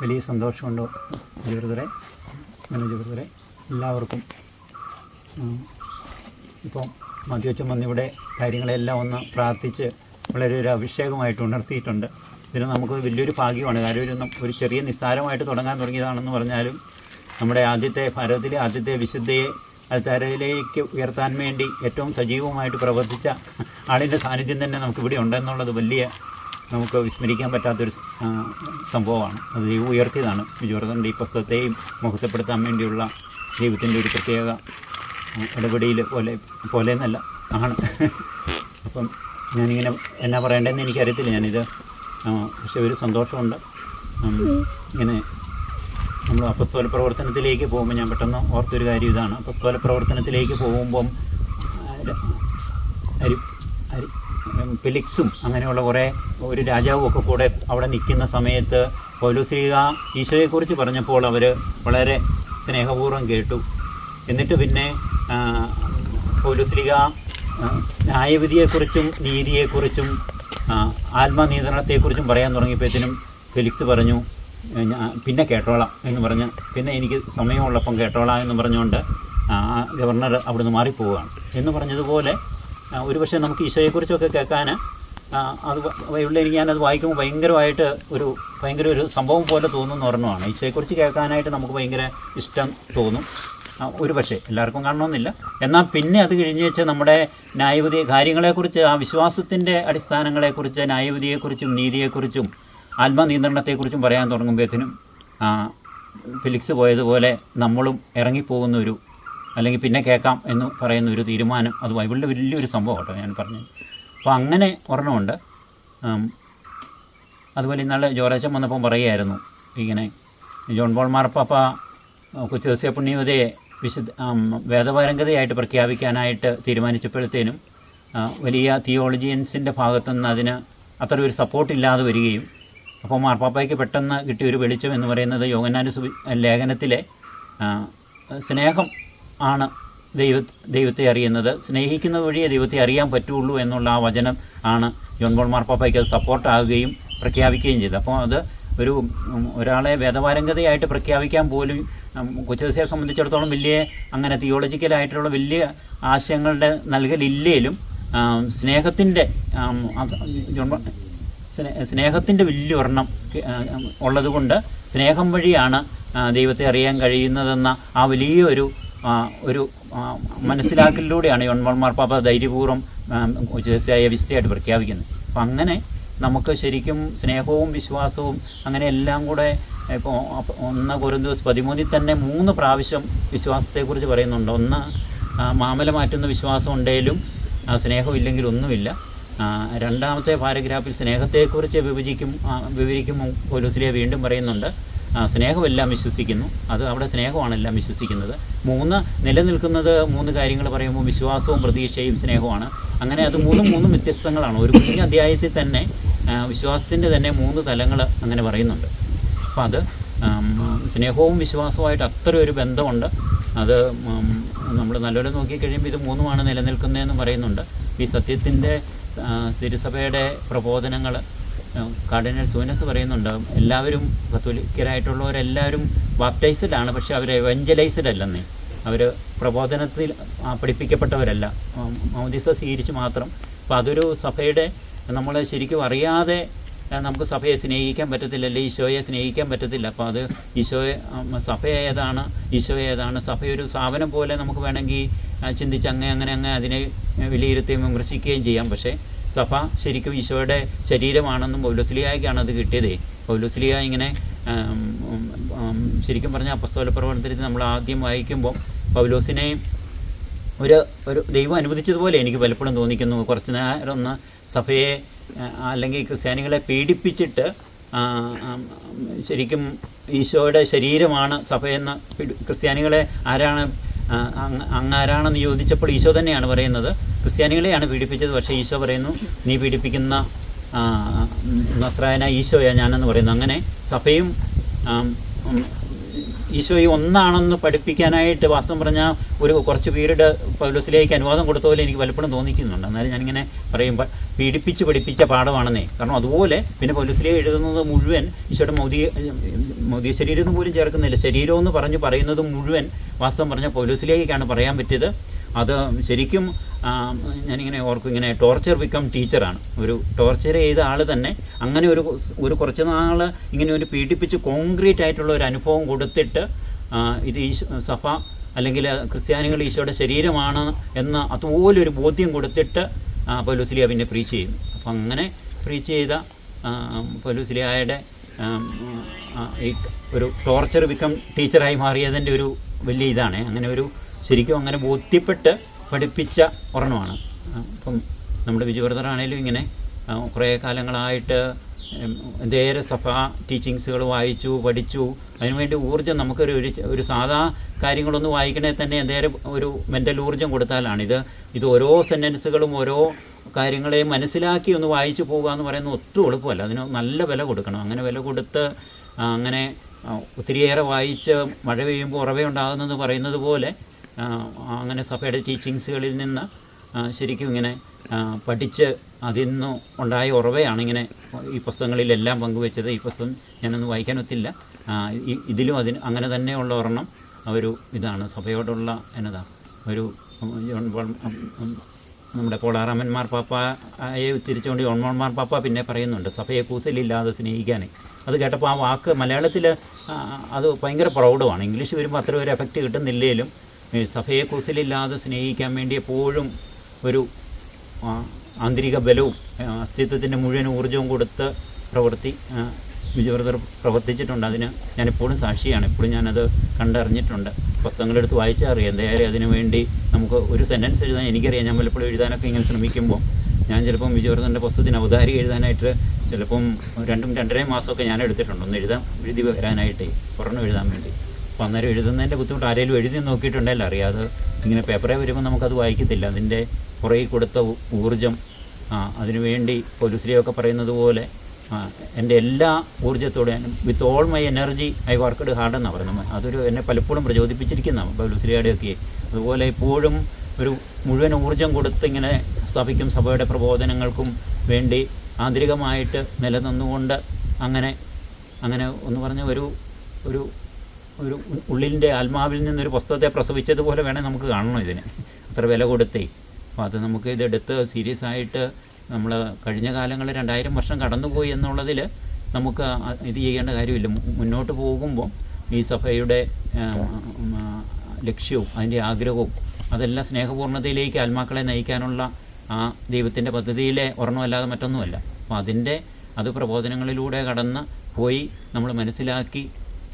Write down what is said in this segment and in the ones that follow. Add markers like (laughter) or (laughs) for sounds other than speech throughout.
വലിയ സന്തോഷമുണ്ട് ജീവിതത്തിലെ മനോജ് ബ്രദറെ എല്ലാവർക്കും. ഇപ്പം മധ്യവച്ചം വന്നിവിടെ കാര്യങ്ങളെല്ലാം ഒന്ന് പ്രാർത്ഥിച്ച് വളരെ ഒരു അഭിഷേകമായിട്ട് ഉണർത്തിയിട്ടുണ്ട്. ഇതിന് നമുക്ക് വലിയൊരു ഭാഗ്യമാണ്. കാര്യം ഒരു ഒരു ചെറിയ നിസ്സാരമായിട്ട് തുടങ്ങാൻ തുടങ്ങിയതാണെന്ന് പറഞ്ഞാലും നമ്മുടെ ആദ്യത്തെ ഭാരതത്തിലെ ആദ്യത്തെ വിശുദ്ധയെ അൽത്താരയിലേക്ക് ഉയർത്താൻ വേണ്ടി ഏറ്റവും സജീവമായിട്ട് പ്രവർത്തിച്ച ആളിന്റെ സാന്നിധ്യം തന്നെ നമുക്കിവിടെ ഉണ്ടെന്നുള്ളത് വലിയ നമുക്ക് വിസ്മരിക്കാൻ പറ്റാത്തൊരു സംഭവമാണ്. അത് ദൈവം ഉയർത്തിയതാണ്. വിജയവർദ്ധന്റെ ഈ പുസ്തകത്തെയും മുഖത്തപ്പെടുത്താൻ വേണ്ടിയുള്ള ദൈവത്തിന്റെ ഒരു പ്രത്യേക ഇടപെടിയിൽ പോലെ പോലെ എന്നല്ല ആണ്. അപ്പം ഞാനിങ്ങനെ എന്നാ പറയേണ്ടതെന്ന് എനിക്കറിയത്തില്ല. ഞാനിത് പക്ഷെ ഒരു സന്തോഷമുണ്ട്. ഇങ്ങനെ നമ്മൾ അപ്പസ്തോല പ്രവർത്തനത്തിലേക്ക് പോകുമ്പോൾ ഞാൻ പെട്ടെന്ന് ഓർത്തൊരു കാര്യം ഇതാണ്. അപ്പസ്തോല പ്രവർത്തനത്തിലേക്ക് പോകുമ്പം ഫെലിക്സും അങ്ങനെയുള്ള കുറേ ഒരു രാജാവും ഒക്കെ കൂടെ അവിടെ നിൽക്കുന്ന സമയത്ത് പൗലോസ്ലീഗ ഈശോയെക്കുറിച്ച് പറഞ്ഞപ്പോൾ അവർ വളരെ സ്നേഹപൂർവം കേട്ടു. എന്നിട്ട് പിന്നെ ആ, പൗലോസ്ലീഗ ന്യായവിധിയെക്കുറിച്ചും നീതിയെക്കുറിച്ചും ആത്മനിയന്ത്രണത്തെക്കുറിച്ചും പറയാൻ തുടങ്ങിയപ്പോഴത്തേനും ഫെലിക്സ് പറഞ്ഞു പിന്നെ കേട്ടോളാം എന്ന് പറഞ്ഞ് പിന്നെ എനിക്ക് സമയമുള്ളപ്പം കേട്ടോളാം എന്ന് പറഞ്ഞുകൊണ്ട് ഗവർണർ അവിടുന്ന് മാറിപ്പോവുകയാണ്. എന്ന് പറഞ്ഞതുപോലെ ഒരുപക്ഷെ നമുക്ക് ഈശോയെക്കുറിച്ചൊക്കെ കേൾക്കാൻ അത് ഉള്ള എനിക്ക് ഞാനത് വായിക്കുമ്പോൾ ഭയങ്കരമായിട്ട് ഒരു ഭയങ്കര ഒരു സംഭവം പോലെ തോന്നുന്ന ഒരെണ്ണമാണ്. ഈശോയെക്കുറിച്ച് കേൾക്കാനായിട്ട് നമുക്ക് ഭയങ്കര ഇഷ്ടം തോന്നും. ഒരു പക്ഷേ എല്ലാവർക്കും കാണണമെന്നില്ല. എന്നാൽ പിന്നെ അത് കഴിഞ്ഞ് വെച്ച് നമ്മുടെ ന്യായവിധി കാര്യങ്ങളെക്കുറിച്ച് ആ വിശ്വാസത്തിന്റെ അടിസ്ഥാനങ്ങളെക്കുറിച്ച് ന്യായവിധിയെക്കുറിച്ചും നീതിയെക്കുറിച്ചും ആത്മനിയന്ത്രണത്തെക്കുറിച്ചും പറയാൻ തുടങ്ങുമ്പോഴത്തേനും ഫിലിക്സ് പോയതുപോലെ നമ്മളും ഇറങ്ങിപ്പോകുന്ന ഒരു അല്ലെങ്കിൽ പിന്നെ കേൾക്കാം എന്ന് പറയുന്ന ഒരു തീരുമാനം. അത് ബൈബിളിന്റെ വലിയൊരു സംഭവം കേട്ടോ ഞാൻ പറഞ്ഞു അപ്പോൾ അങ്ങനെ ഒരെണ്ണമുണ്ട്. അതുപോലെ ഇന്നാളെ ജോറാച്ചൻ വന്നപ്പം പറയുമായിരുന്നു ഇങ്ങനെ ജോൺ പോൾ മാർപ്പാപ്പ കൊച്ചുദസ്യ പുണ്യവതയെ വിശുദ്ധ വേദപാരംഗതയായിട്ട് പ്രഖ്യാപിക്കാനായിട്ട് തീരുമാനിച്ചപ്പോഴത്തേനും വലിയ തിയോളജിയൻസിന്റെ ഭാഗത്തുനിന്ന് അതിന് അത്ര ഒരു സപ്പോർട്ട് ഇല്ലാതെ വരികയും അപ്പോൾ മാർപ്പാപ്പയ്ക്ക് പെട്ടെന്ന് കിട്ടിയ ഒരു വെളിച്ചം എന്ന് പറയുന്നത് യോഗനാനുസു ലേഖനത്തിലെ സ്നേഹം ആണ് ദൈവ ദൈവത്തെ അറിയുന്നത്. സ്നേഹിക്കുന്നത് വഴിയേ ദൈവത്തെ അറിയാൻ പറ്റുള്ളൂ എന്നുള്ള ആ വചനം ആണ് ജോൺ ബോൾ മാർപ്പാപ്പയ്ക്ക് അത് സപ്പോർട്ടാകുകയും പ്രഖ്യാപിക്കുകയും ചെയ്തത്. അപ്പോൾ അത് ഒരു ഒരാളെ വേദപാരംഗതയായിട്ട് പ്രഖ്യാപിക്കാൻ പോലും കൊച്ചുദേശയെ സംബന്ധിച്ചിടത്തോളം വലിയ അങ്ങനെ തിയോളജിക്കലായിട്ടുള്ള വലിയ ആശയങ്ങളുടെ നൽകലില്ലേലും സ്നേഹത്തിന്റെ സ്നേഹത്തിന്റെ വലിയൊരെണ്ണം ഉള്ളതുകൊണ്ട് സ്നേഹം വഴിയാണ് ദൈവത്തെ അറിയാൻ കഴിയുന്നതെന്ന ആ വലിയൊരു ഒരു മനസ്സിലാക്കലിലൂടെയാണ് യോൺമോൾ മാർപ്പാപ്പ ധൈര്യപൂർവം ഉച്ചയായ വിസ്തയായിട്ട് പ്രഖ്യാപിക്കുന്നത്. അപ്പം അങ്ങനെ നമുക്ക് ശരിക്കും സ്നേഹവും വിശ്വാസവും അങ്ങനെ എല്ലാം കൂടെ ഇപ്പോൾ ഒന്ന് കുറുന്തോസ് പതിമൂന്നിൽ തന്നെ മൂന്ന് പ്രാവശ്യം വിശ്വാസത്തെക്കുറിച്ച് പറയുന്നുണ്ട്. ഒന്ന് മാമല മാറ്റുന്ന വിശ്വാസം ഉണ്ടെങ്കിലും സ്നേഹമില്ലെങ്കിൽ ഒന്നുമില്ല. രണ്ടാമത്തെ പാരഗ്രാഫിൽ സ്നേഹത്തെക്കുറിച്ച് വിഭജിക്കും വിവരിക്കും പോലീസിലെ വീണ്ടും പറയുന്നുണ്ട്. സ്നേഹമെല്ലാം വിശ്വസിക്കുന്നു. അത് അവിടെ സ്നേഹമാണ് എല്ലാം വിശ്വസിക്കുന്നത്. മൂന്ന് നിലനിൽക്കുന്നത് മൂന്ന് കാര്യങ്ങൾ പറയുമ്പോൾ വിശ്വാസവും പ്രതീക്ഷയും സ്നേഹവുമാണ്. അങ്ങനെ അത് മൂന്നും മൂന്നും വ്യത്യസ്തങ്ങളാണ്. ഒരു കുഞ്ഞ് അധ്യായത്തിൽ തന്നെ വിശ്വാസത്തിന്റെ തന്നെ മൂന്ന് തലങ്ങൾ അങ്ങനെ പറയുന്നുണ്ട്. അപ്പം അത് സ്നേഹവും വിശ്വാസവുമായിട്ട് അത്ര ഒരു ബന്ധമുണ്ട്. അത് നമ്മൾ നല്ലപോലെ നോക്കിക്കഴിയുമ്പോൾ ഇത് മൂന്നുമാണ് നിലനിൽക്കുന്നതെന്ന് പറയുന്നുണ്ട്. ഈ സത്യത്തിന്റെ തിരുസഭയുടെ പ്രബോധനങ്ങൾ കാർഡിനൽ സൂനസ് പറയുന്നുണ്ടാകും എല്ലാവരും കത്തോലിക്കരായിട്ടുള്ളവരെല്ലാവരും ബാപ്റ്റൈസ്ഡ് ആണ് പക്ഷെ അവർ എവഞ്ചലൈസ്ഡ് അല്ലെന്നേ. അവർ പ്രബോധനത്തിൽ പഠിപ്പിക്കപ്പെട്ടവരല്ല. മൗദിസ സ്വീകരിച്ച് മാത്രം. അപ്പോൾ അതൊരു സഭയുടെ നമ്മൾ ശരിക്കും അറിയാതെ നമുക്ക് സഭയെ സ്നേഹിക്കാൻ പറ്റത്തില്ല അല്ലെങ്കിൽ ഈശോയെ സ്നേഹിക്കാൻ പറ്റത്തില്ല. അപ്പോൾ അത് ഈശോയെ സഭ ഏതാണ് ഈശോ ഏതാണ് സഭയൊരു സ്ഥാപനം പോലെ നമുക്ക് വേണമെങ്കിൽ ചിന്തിച്ച് അങ്ങനെ അങ്ങനെ അങ്ങനെ അതിനെ വിലയിരുത്തുകയും വിമർശിക്കുകയും ചെയ്യാം. പക്ഷേ സഭ ശരിക്കും ഈശോയുടെ ശരീരമാണെന്നും പൗലോസ്ലിയായിക്കാണ് അത് കിട്ടിയത്. പൗലോസ്ലിയ ഇങ്ങനെ ശരിക്കും പറഞ്ഞ അപ്പസ്തോല പ്രവർത്തനത്തിൽ നമ്മൾ ആദ്യം വായിക്കുമ്പോൾ പൗലോസിനെ ഒരു ഒരു ദൈവം അനുവദിച്ചതുപോലെ എനിക്ക് പലപ്പോഴും തോന്നിക്കുന്നു. കുറച്ച് നേരം ഒന്ന് സഭയെ അല്ലെങ്കിൽ ക്രിസ്ത്യാനികളെ പീഡിപ്പിച്ചിട്ട് ശരിക്കും ഈശോയുടെ ശരീരമാണ് സഭയെന്ന് ക്രിസ്ത്യാനികളെ ആരാണ് ആ, അങ്ങ് അങ്ങ് ആരാണെന്ന് ചോദിച്ചപ്പോൾ ഈശോ തന്നെയാണ് പറയുന്നത്. ക്രിസ്ത്യാനികളെയാണ് പീഡിപ്പിച്ചത്. പക്ഷേ ഈശോ പറയുന്നു നീ പീഡിപ്പിക്കുന്ന നസ്രായന ഈശോയാ ഞാനെന്ന് പറയുന്നു. അങ്ങനെ സഭയും ഈശോ ഈ ഒന്നാണെന്ന് പഠിപ്പിക്കാനായിട്ട് വാസ്തവം പറഞ്ഞാൽ ഒരു കുറച്ച് പീരീഡ് പൗലോസിലേക്ക് അനുവാദം കൊടുത്ത പോലെ എനിക്ക് പലപ്പോഴും തോന്നിക്കുന്നുണ്ട്. എന്നാലും ഞാനിങ്ങനെ പറയുമ്പോൾ പീഡിപ്പിച്ച് പഠിപ്പിച്ച പാഠമാണെന്നേ. കാരണം അതുപോലെ പിന്നെ പൗലോസിലെ എഴുതുന്നത് മുഴുവൻ ഈശോയുടെ മൗതിക മോദി ശരീരം പോലും ചേർക്കുന്നില്ല. ശരീരം എന്ന് പറഞ്ഞ് പറയുന്നത് മുഴുവൻ വാസ്തവം പറഞ്ഞ പൗലോസിലേക്കാണ് പറയാൻ പറ്റിയത്. അത് ശരിക്കും ഞാനിങ്ങനെ ഓർക്കും ഇങ്ങനെ ടോർച്ചർ വിക്കം ടീച്ചറാണ് ഒരു ടോർച്ചർ ചെയ്ത ആൾ തന്നെ അങ്ങനെ ഒരു ഒരു കുറച്ച് നാൾ ഇങ്ങനെ ഒരു പീഡിപ്പിച്ച് കോൺക്രീറ്റ് ആയിട്ടുള്ള ഒരു അനുഭവം കൊടുത്തിട്ട് ഇത് ഈ സഫ അല്ലെങ്കിൽ ക്രിസ്ത്യാനികൾ ഈശോയുടെ ശരീരമാണ് എന്ന അതുപോലെ ഒരു ബോധ്യം കൊടുത്തിട്ട് പൊലൂസിലിയ പിന്നെ പ്രീച്ച് ചെയ്യുന്നു അപ്പം അങ്ങനെ പ്രീച്ച് ചെയ്ത പൗലോസ്ലിയായുടെ ഈ ഒരു ടോർച്ചർ വിക്കം ടീച്ചറായി മാറിയതിന്റെ ഒരു വലിയ ഇതാണ്. അങ്ങനെ ഒരു ശരിക്കും അങ്ങനെ ബോധ്യപ്പെട്ട് പഠിപ്പിച്ച ഒരെണ്ണമാണ്. അപ്പം നമ്മുടെ വിജയവർദ്ധനാണേലും ഇങ്ങനെ കുറേ കാലങ്ങളായിട്ട് എന്തേറെ സഭാ ടീച്ചിങ്സുകൾ വായിച്ചു പഠിച്ചു. അതിനുവേണ്ടി ഊർജം നമുക്കൊരു ഒരു ഒരു സാധാ കാര്യങ്ങളൊന്നും വായിക്കണേ തന്നെ എന്തേരം ഒരു മെന്റൽ ഊർജം കൊടുത്താലാണ്. ഇത് ഇത് ഓരോ സെന്റൻസുകളും ഓരോ കാര്യങ്ങളെ മനസ്സിലാക്കി ഒന്ന് വായിച്ചു പോകുക എന്ന് പറയുന്നത് ഒട്ടും എളുപ്പമല്ല. അതിന് നല്ല വില കൊടുക്കണം. അങ്ങനെ വില കൊടുത്ത് അങ്ങനെ ഒത്തിരിയേറെ വായിച്ച് മഴ പെയ്യുമ്പോൾ ഉറവയുണ്ടാകുന്നെന്ന് പറയുന്നത് പോലെ അങ്ങനെ സഭയുടെ ടീച്ചിങ്സുകളിൽ നിന്ന് ശരിക്കും ഇങ്ങനെ പഠിച്ച് അതിൽ നിന്ന് ഉണ്ടായ ഉറവയാണ് ഇങ്ങനെ ഈ പുസ്തകങ്ങളിലെല്ലാം പങ്കുവെച്ചത്. ഈ പുസ്തകം ഞാനൊന്നും ആ, ഇതിലും അതിന് അങ്ങനെ തന്നെയുള്ള ഒരെണ്ണം ഒരു ഇതാണ്. സഭയോടുള്ള എന്നതാ ഒരു ജോൺ പോൾ നമ്മുടെ കോളാറാമൻ മാർപ്പാപ്പയെ തിരിച്ചുകൊണ്ട് ജോൺ പാപ്പ പിന്നെ പറയുന്നുണ്ട് സഭയെ കൂസലില്ലാതെ സ്നേഹിക്കാൻ അത് കേട്ടപ്പോൾ ആ വാക്ക് മലയാളത്തിൽ അത് ഭയങ്കര പ്രൗഡുമാണ് ഇംഗ്ലീഷ് വരുമ്പോൾ അത്ര ഒരു എഫക്റ്റ് കിട്ടുന്നില്ലേലും ഈ സഭയെ കുസലില്ലാതെ സ്നേഹിക്കാൻ വേണ്ടി എപ്പോഴും ഒരു ആന്തരിക ബലവും അസ്തിത്വത്തിന്റെ മുഴുവൻ ഊർജവും കൊടുത്ത് പ്രവൃത്തി വിജയവർദ്ധർ പ്രവർത്തിച്ചിട്ടുണ്ട്. അതിന് ഞാനെപ്പോഴും സാക്ഷിയാണ്. എപ്പോഴും ഞാനത് കണ്ടറിഞ്ഞിട്ടുണ്ട്. പുസ്തകങ്ങളെടുത്ത് വായിച്ചാൽ അറിയാം എന്തായാലും അതിനു വേണ്ടി നമുക്ക് ഒരു സെന്റൻസ് എഴുതാൻ എനിക്കറിയാം. ഞാൻ പലപ്പോഴും എഴുതാനൊക്കെ ഇങ്ങനെ ശ്രമിക്കുമ്പോൾ ഞാൻ ചിലപ്പം വിജയവർദ്ധന്റെ പുസ്തകത്തിന് അവതാരിക എഴുതാനായിട്ട് ചിലപ്പം രണ്ടും രണ്ടര മാസമൊക്കെ ഞാൻ എടുത്തിട്ടുണ്ട്. ഒന്ന് എഴുതാൻ എഴുതി വരാനായിട്ട് പുറമെ എഴുതാൻ വേണ്ടി. അപ്പോൾ അന്നേരം എഴുതുന്നതിന്റെ ബുദ്ധിമുട്ട് ആരെങ്കിലും എഴുതി നോക്കിയിട്ടുണ്ടല്ലോ അറിയാതെ ഇങ്ങനെ പേപ്പറെ വരുമ്പോൾ നമുക്കത് വായിക്കത്തില്ല. അതിന്റെ പുറകിൽ കൊടുത്ത ഊർജം അതിനുവേണ്ടി പോലീസിലെയൊക്കെ പറയുന്നത് പോലെ എന്റെ എല്ലാ ഊർജത്തോടെ with all my energy I worked hard എന്നാണ് പറയുന്നത്. അതൊരു എന്നെ പലപ്പോഴും പ്രചോദിപ്പിച്ചിരിക്കുന്ന പൗലുസ്ലിയുടെയൊക്കെ അതുപോലെ ഇപ്പോഴും ഒരു മുഴുവൻ ഊർജം കൊടുത്ത് ഇങ്ങനെ സ്ഥാപിക്കും സഭയുടെ പ്രബോധനങ്ങൾക്കും വേണ്ടി ആന്തരികമായിട്ട് നിലനിന്നുകൊണ്ട് അങ്ങനെ അങ്ങനെ ഒന്ന് പറഞ്ഞ ഒരു ഒരു ഒരു ഉള്ളിന്റെ ആത്മാവിൽ നിന്നൊരു പുസ്തകത്തെ പ്രസവിച്ചതുപോലെ വേണേൽ നമുക്ക് കാണണം ഇതിന്. അത്ര വില കൊടുത്തേ. അപ്പോൾ അത് നമുക്ക് ഇതെടുത്ത് സീരിയസ് ആയിട്ട് നമ്മൾ കഴിഞ്ഞ കാലങ്ങളിൽ രണ്ടായിരം വർഷം കടന്നുപോയി എന്നുള്ളതിൽ നമുക്ക് ഇത് ചെയ്യേണ്ട കാര്യമില്ല. മുന്നോട്ട് പോകുമ്പോൾ ഈ സഭയുടെ ലക്ഷ്യവും അതിന്റെ ആഗ്രഹവും അതെല്ലാം സ്നേഹപൂർണതയിലേക്ക് ആത്മാക്കളെ നയിക്കാനുള്ള ആ ദൈവത്തിന്റെ പദ്ധതിയിലെ ഒരെണ്ണമല്ലാതെ മറ്റൊന്നുമല്ല. അപ്പോൾ അതിന്റെ അത് പ്രബോധനങ്ങളിലൂടെ കടന്ന് പോയി നമ്മൾ മനസ്സിലാക്കി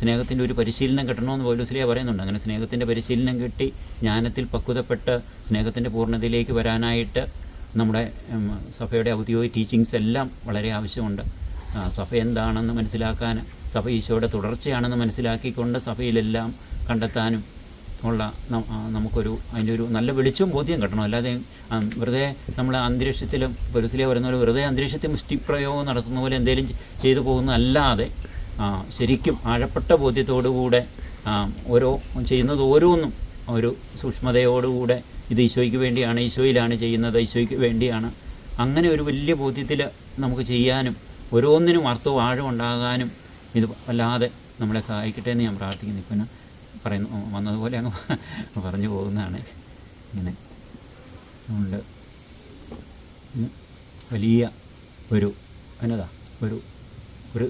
സ്നേഹത്തിന്റെ ഒരു പരിശീലനം കിട്ടണമെന്ന് പൗലോസ്ലിയ പറയുന്നുണ്ട്. അങ്ങനെ സ്നേഹത്തിന്റെ പരിശീലനം കിട്ടി ജ്ഞാനത്തിൽ പക്വതപ്പെട്ട് സ്നേഹത്തിന്റെ പൂർണതയിലേക്ക് വരാനായിട്ട് നമ്മുടെ സഭയുടെ ഔദ്യോഗിക ടീച്ചിങ്സ് എല്ലാം വളരെ ആവശ്യമുണ്ട്. സഭ എന്താണെന്ന് മനസ്സിലാക്കാൻ സഭ ഈശോയുടെ തുടർച്ചയാണെന്ന് മനസ്സിലാക്കിക്കൊണ്ട് സഭയിലെല്ലാം കണ്ടെത്താനും ഉള്ള നമുക്കൊരു അതിന്റെ ഒരു നല്ല വെളിച്ചവും ബോധ്യം കിട്ടണം. അല്ലാതെ വെറുതെ നമ്മൾ അന്തരീക്ഷത്തിലും പുരുസിലെ വരുന്ന വെറുതെ അന്തരീക്ഷത്തിൽ മുഷ്ടിപ്രയോഗം നടത്തുന്ന പോലെ എന്തെങ്കിലും ചെയ്തു പോകുന്നതല്ലാതെ ശരിക്കും ആഴപ്പെട്ട ബോധ്യത്തോടുകൂടെ ഓരോ ചെയ്യുന്നത് ഓരോന്നും ഒരു സൂക്ഷ്മതയോടുകൂടെ ഇത് ഈശോയ്ക്ക് വേണ്ടിയാണ് ഈശോയിലാണ് ചെയ്യുന്നത് ഈശോയ്ക്ക് വേണ്ടിയാണ്. അങ്ങനെ ഒരു വലിയ ബോധ്യത്തിൽ നമുക്ക് ചെയ്യാനും ഓരോന്നിനും അർത്ഥവും ആഴം ഉണ്ടാകാനും ഇത് വല്ലാതെ നമ്മളെ സഹായിക്കട്ടെ എന്ന് ഞാൻ പ്രാർത്ഥിക്കുന്നു. ഇപ്പം പറയുന്നു വന്നതുപോലെ അങ്ങ് (laughs) പറഞ്ഞു പോകുന്നതാണ്. ഇങ്ങനെ അതുകൊണ്ട് വലിയ ഒരു എന്നതാ? ഒരു ഒരു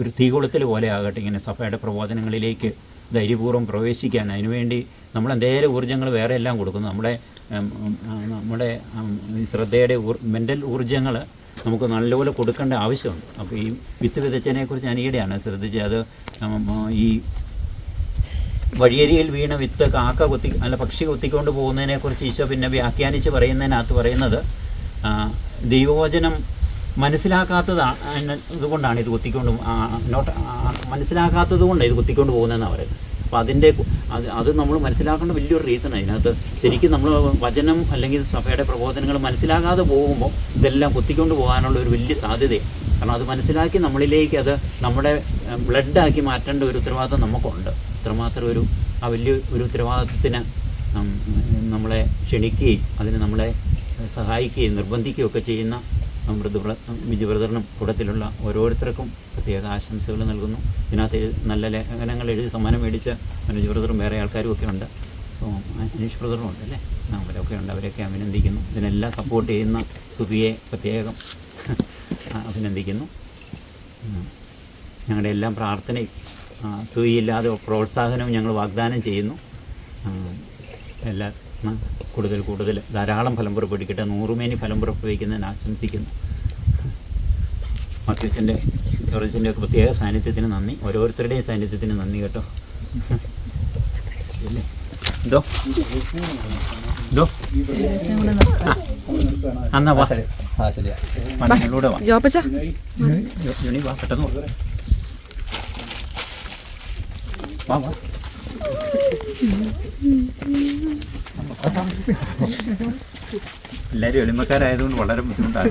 ഒരു തീകൊളുത്തൽ പോലെ ആകട്ടെ. ഇങ്ങനെ സഭയുടെ പ്രബോധനങ്ങളിലേക്ക് ധൈര്യപൂർവം പ്രവേശിക്കാൻ അതിനുവേണ്ടി നമ്മൾ എന്തേലും ഊർജങ്ങൾ വേറെ എല്ലാം കൊടുക്കുന്നു. നമ്മുടെ നമ്മുടെ ശ്രദ്ധയുടെ മെന്റൽ ഊർജങ്ങൾ നമുക്ക് നല്ലപോലെ കൊടുക്കേണ്ട ആവശ്യമുണ്ട്. അപ്പോൾ ഈ വിത്ത് വിതച്ചതിനെക്കുറിച്ച് ഞാൻ ഈയിടെയാണ് ശ്രദ്ധിച്ചത്. അത് ഈ വഴിയരിയിൽ വീണ വിത്ത് കാക്ക കുത്തി അല്ല പക്ഷി കുത്തിക്കൊണ്ട് പോകുന്നതിനെക്കുറിച്ച് ഈശോ പിന്നെ വ്യാഖ്യാനിച്ച് പറയുന്നതിനകത്ത് പറയുന്നത് ദൈവവചനം മനസ്സിലാക്കാത്തതാണ് ഇതുകൊണ്ടാണ് ഇത് കുത്തിക്കൊണ്ട് നോട്ട് മനസ്സിലാക്കാത്തത് കൊണ്ടാണ് ഇത് കുത്തിക്കൊണ്ട് പോകുന്നതെന്നാണ് പറയുന്നത്. അപ്പോൾ അതിന്റെ അത് അത് നമ്മൾ മനസ്സിലാക്കേണ്ട വലിയൊരു റീസണാണ് അതിനകത്ത് ശരിക്കും നമ്മൾ വചനം അല്ലെങ്കിൽ സഭയുടെ പ്രബോധനങ്ങൾ മനസ്സിലാകാതെ പോകുമ്പോൾ ഇതെല്ലാം കുത്തിക്കൊണ്ട് പോകാനുള്ള ഒരു വലിയ സാധ്യതയാണ് കാരണം അത് മനസ്സിലാക്കി നമ്മളിലേക്ക് അത് നമ്മുടെ ബ്ലഡാക്കി മാറ്റേണ്ട ഒരു ഉത്തരവാദിത്വം നമുക്കുണ്ട്. ഇത്രമാത്രം ഒരു ആ വലിയ ഒരു ഉത്തരവാദിത്വത്തിന് നമ്മളെ ക്ഷണിക്കുകയും അതിന് നമ്മളെ സഹായിക്കുകയും നിർബന്ധിക്കുകയും ഒക്കെ ചെയ്യുന്ന മൃദു ബിജു ബ്രദറിനും കൂട്ടത്തിലുള്ള ഓരോരുത്തർക്കും പ്രത്യേക ആശംസകൾ നൽകുന്നു. ഇതിനകത്ത് നല്ല ലേഖനങ്ങൾ എഴുതി സമ്മാനം മേടിച്ച മനോജ് ബ്രദറും വേറെ ആൾക്കാരും ഒക്കെ ഉണ്ട്. അനീഷ് ബ്രദറും ഉണ്ട് അല്ലേ? അവരൊക്കെ ഉണ്ട്. അവരെയൊക്കെ അഭിനന്ദിക്കുന്നു. ഇതിനെല്ലാം സപ്പോർട്ട് ചെയ്യുന്ന സുഖിയെ പ്രത്യേകം അഭിനന്ദിക്കുന്നു. ഞങ്ങളുടെ എല്ലാം പ്രാർത്ഥനയും സുഖിയില്ലാതെ പ്രോത്സാഹനവും ഞങ്ങൾ വാഗ്ദാനം ചെയ്യുന്നു. എല്ലാ കൂടുതൽ കൂടുതൽ ധാരാളം ഫലം പുറപ്പെടുവിക്കട്ടെ നൂറുമേനി ഫലം പുറപ്പെടുവിക്കുന്നതിന് ആശംസിക്കുന്നു. മത്സ്യച്ചന്റെ ജോർജിന്റെ ഒക്കെ പ്രത്യേക സാന്നിധ്യത്തിന് നന്ദി. ഓരോരുത്തരുടെയും സാന്നിധ്യത്തിന് നന്ദി കേട്ടോ. ഇല്ലേ? എന്തോ എന്തോ എന്നാ വാ. മണ്ണിലൂടെ വാ ജോപ്പച്ച? ജോണി വാ പെട്ടെന്ന് വാ. വാ. വാ എല്ലാവരും എളിമക്കാരായതുകൊണ്ട് വളരെ ബുദ്ധിമുട്ടാണ്.